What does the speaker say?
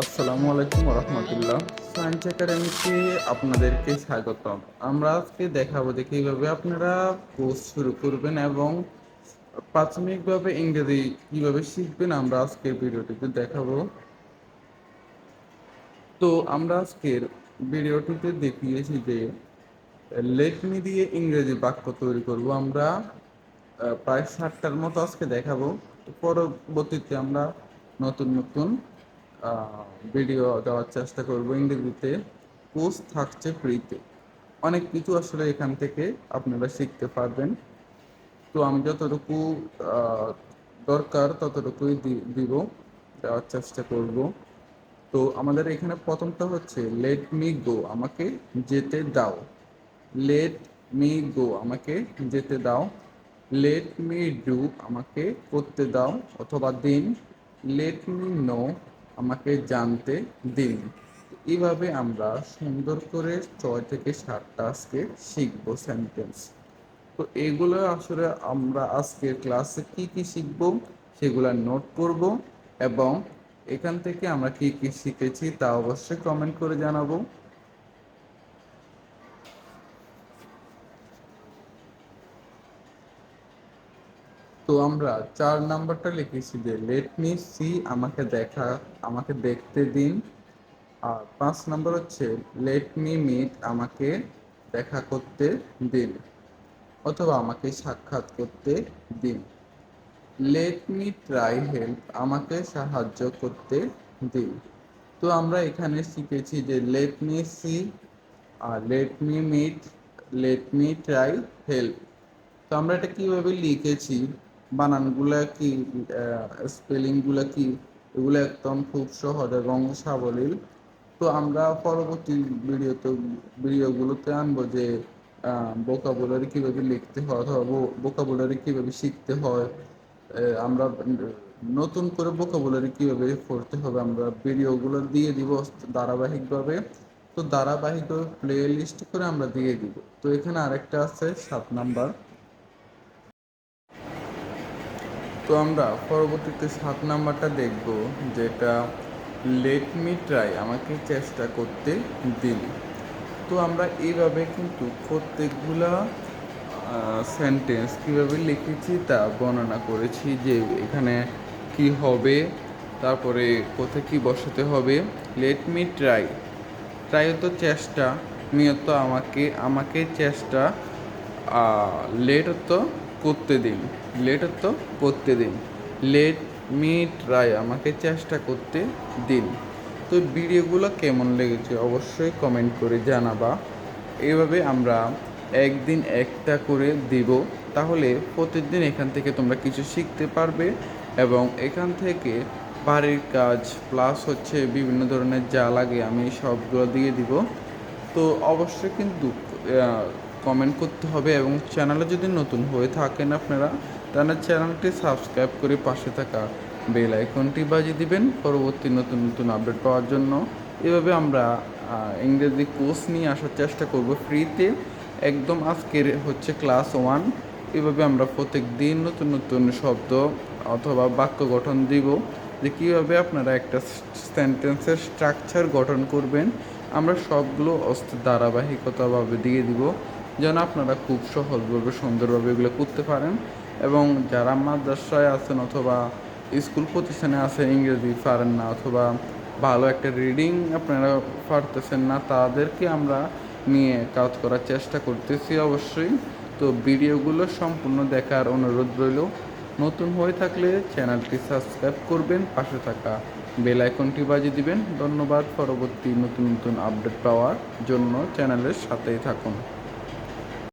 আসসালামু আলাইকুম রহমতুল্লাহ সায়েন্স একাডেমিতে আপনাদেরকে স্বাগতম। আমরা আজকে দেখাবো যে কীভাবে আপনারা কোর্স শুরু করবেন এবং প্রাথমিকভাবে ইংরেজি কীভাবে শিখবেন আমরা আজকের ভিডিওটিতে দেখাবো। তো আমরা আজকের ভিডিওটিতে দেখিয়েছি যে লেটমি দিয়ে ইংরেজি বাক্য তৈরি করব আমরা প্রায় ষাটটার মতো আজকে দেখাবো। পরবর্তীতে আমরা নতুন নতুন ভিডিও দেওয়ার চেষ্টা করব ইংরেজিতে। কোর্স থাকছে ফ্রিতে অনেক কিছু আসলে এখান থেকে আপনারা শিখতে পারবেন। তো আমি যতটুকু দরকার ততটুকুই দিব, দেওয়ার চেষ্টা করব। তো আমাদের এখানে প্রথমটা হচ্ছে লেট মি গো আমাকে যেতে দাও। লেট মি গো আমাকে যেতে দাও। লেট মি ডু আমাকে করতে দাও অথবা দিন। লেট মি নো আমাকে জানতে দিন। এইভাবে আমরা সুন্দর করে ছয় থেকে সাতটা আজকে শিখব সেন্টেন্স তো এগুলো আসলে আমরা আজকের ক্লাসে কি কি শিখব সেগুলো নোট করব এবং এখান থেকে আমরা কি কি শিখেছি তা অবশ্যই কমেন্ট করে জানাব। তো আমরা চার নাম্বারটা লিখেছি যে লেট মি সি আমাকে দেখা, আমাকে দেখতে দিন। আর পাঁচ নাম্বার হচ্ছে লেট মি মিট আমাকে দেখা করতে দিন। অথবা, আমাকে সাক্ষাৎ করতে দিন। লেট মি ট্রাই হেল্প আমাকে সাহায্য করতে দিন। তো আমরা এখানে শিখেছি যে লেট মি সি আর let me meet let me try help তো আমরা এটা কীভাবে লিখেছি? বানানগুলা কি স্পেলিংগুলা কি, এগুলো একদম খুব সহজ এবং সাবলীল। তো আমরা পরবর্তী ভিডিওতে, ভিডিওগুলোতে আনব যে বোকাবুলারি কীভাবে লিখতে হয় অথবা বোকাবুলারি কীভাবে শিখতে হয় আমরা নতুন করে বোকাবুলারি কীভাবে পড়তে হবে আমরা ভিডিওগুলো দিয়ে দিব ধারাবাহিকভাবে। তো ধারাবাহিকভাবে প্লে লিস্ট করে আমরা দিয়ে দিব। তো এখানে আরেকটা আছে, সাত নাম্বার। তো আমরা পরবর্তীতে সাত নাম্বারটা দেখব, যেটা লেট মি ট্রাই আমাকে চেষ্টা করতে দিন তো আমরা এইভাবে কিন্তু প্রত্যেকগুলা সেন্টেন্স কীভাবে লিখেছি তা বর্ণনা করেছি যে এখানে কি হবে, তারপরে কোথায় কি বসাতে হবে। লেট মি ট্রাই ট্রাই তো চেষ্টা, নিয়ত আমাকে আমাকে চেষ্টা লেট তো করতে দিন। লেট তো করতে দিন। লেট মি ট্রাই আমাকে চেষ্টা করতে দিন। তো ভিডিওগুলো কেমন লেগেছে অবশ্যই কমেন্ট করে জানাবা। এইভাবে আমরা একদিন একটা করে দিব। তাহলে প্রতিদিন এখান থেকে তোমরা কিছু শিখতে পারবে এবং এখান থেকে বাড়ির কাজ প্লাস হচ্ছে বিভিন্ন ধরনের যা লাগে আমি সবগুলো দিয়ে দিব। তো অবশ্যই কিন্তু কমেন্ট করতে হবে এবং চ্যানেলে যদি নতুন হয়ে থাকেন আপনারা, তাহলে চ্যানেলটি সাবস্ক্রাইব করে পাশে থাকা বেল আইকনটি বাজিয়ে দিবেন পরবর্তী নতুন নতুন আপডেট পাওয়ার জন্য। এভাবে আমরা ইংরেজি কোর্স নিয়ে আসার চেষ্টা করব ফ্রিতে একদম আজকের হচ্ছে ক্লাস ওয়ান এভাবে আমরা প্রত্যেক দিন নতুন নতুন শব্দ অথবা বাক্য গঠন দিব, যে কীভাবে আপনারা একটা সেন্টেন্সের স্ট্রাকচার গঠন করবেন। আমরা সবগুলো অস্ত ধারাবাহিকতাভাবে দিয়ে দিব। যেন আপনারা খুব সহজভাবে, সুন্দরভাবে এগুলো করতে পারেন। এবং যারা মাদ্রাসায় আছেন অথবা স্কুল প্রতিষ্ঠানে আছেন, ইংরেজি পারেন না অথবা ভালো একটা রিডিং আপনারা পারতেছেন না, তাদেরকে আমরা নিয়ে কাজ করার চেষ্টা করতেছি অবশ্যই। তো ভিডিওগুলো সম্পূর্ণ দেখার অনুরোধ রইল। নতুন হয়ে থাকলে চ্যানেলটি সাবস্ক্রাইব করবেন, পাশে থাকা বেল আইকনটি বাজিয়ে দিবেন। ধন্যবাদ, পরবর্তী নতুন নতুন আপডেট পাওয়ার জন্য চ্যানেলের সাথেই থাকুন।